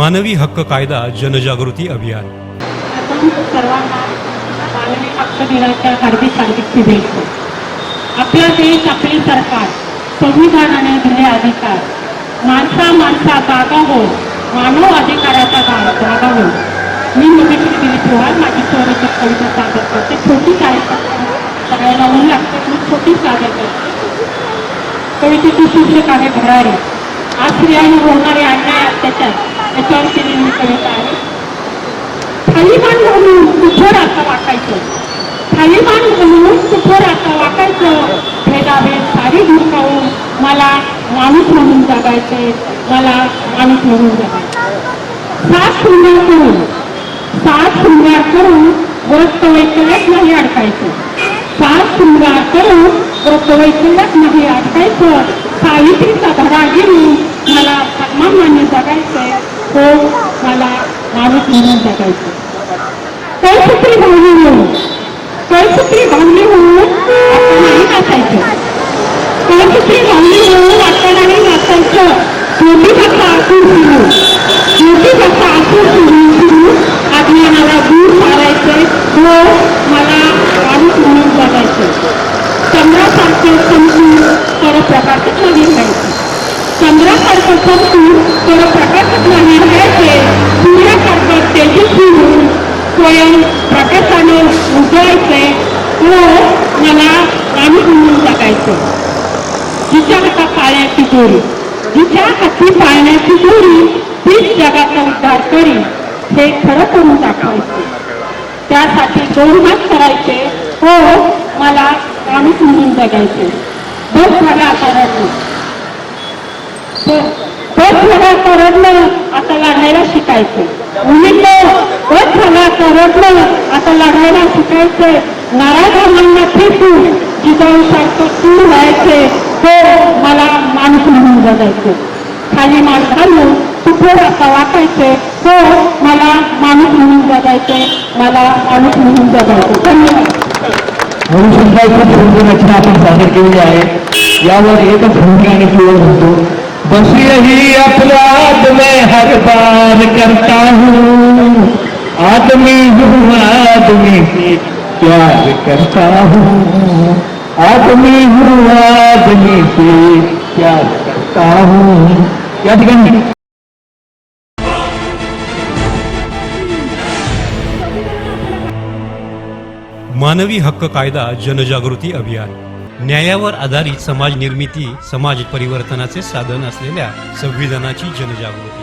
मानवी हक्क कायदा जनजागृती अभियान. आपला देश, आपले सरकार, संविधानाने दिले अधिकार. माणसा माणसा, जागा हो. मानव अधिकाराचा जागा हो. मी चव्हाण माझी कविता सादर करते. छोटीच आहे सगळ्याला ऊन लागते. मी छोटीच सादर करते कवितेचे शीर्षक आहे, भरारी. आज होणारे अन्याय मला माणूस म्हणून जगायचे मला माणूस म्हणून जगायचे. सात शून्य करून सात शून्य करून वस्तवैकल्यात नाही अडकायचं. सात शून्य करून वस्तवैकल्यात नाही अडकायचं. सावित्रीचा धडा घेऊन मला धर्मामान्य जगायचंय. तो मला माणूस म्हणून जगायचं कळसूत्री भावली म्हणून कळसूत्री भावली म्हणून आपण नाही नाचायचं कळसूत्री भावली म्हणून आपण नाही नाचायचं ज्योतिबाचा आसूर सुरू ज्योतिबाचा आसूर सुरू सुरू अज्ञानाला दूर मारायचंय हो मला माणूस म्हणून जगायचं चंद्रासारखे समजून तर प्रकाशित नाही राहायचं तर स्वयं प्रकाशाने उजळायचे व मला म्हणून जगायचं जिच्या पाळण्याची दोरी जिच्या हाती पाळण्याची दोरी तीच जगाचा उद्धार करी हे खरं करून दाखवायचे त्यासाठी दोन हात करायचे हो मला माणूस म्हणून जगायचे. बस मला आता रडलं बस करडलं आता लढायला शिकायचं मुलींना बस झाला करडलं आता लढायला शिकायचंय. नारायणांना फेकून जिजाऊ सारखं तू व्हायचे हो मला माणूस म्हणून जगायचे खाली मान घालून कुठे आता वाटायचे हो मला माणूस म्हणून जगायचे मला माणूस म्हणून जगायचे धन्यवाद. म्हणून सुद्धा खूप सुंदर रचना आपण सादर केलेली आहे यावर एकच भूमिका आणि किंवा म्हणतो. बसी रही अपराध में, हर बार करता हूँ। आदमी हूँ, आदमी प्यार करता हूँ। आदमी हूँ, आदमी से प्यार करता हूँ। या ठिकाणी मानवी हक्क कायदा जनजागृती अभियान। न्यायावर आधारित समाज निर्मिती समाज परिवर्तनाचे साधन असलेल्या संविधानाची जनजागृती.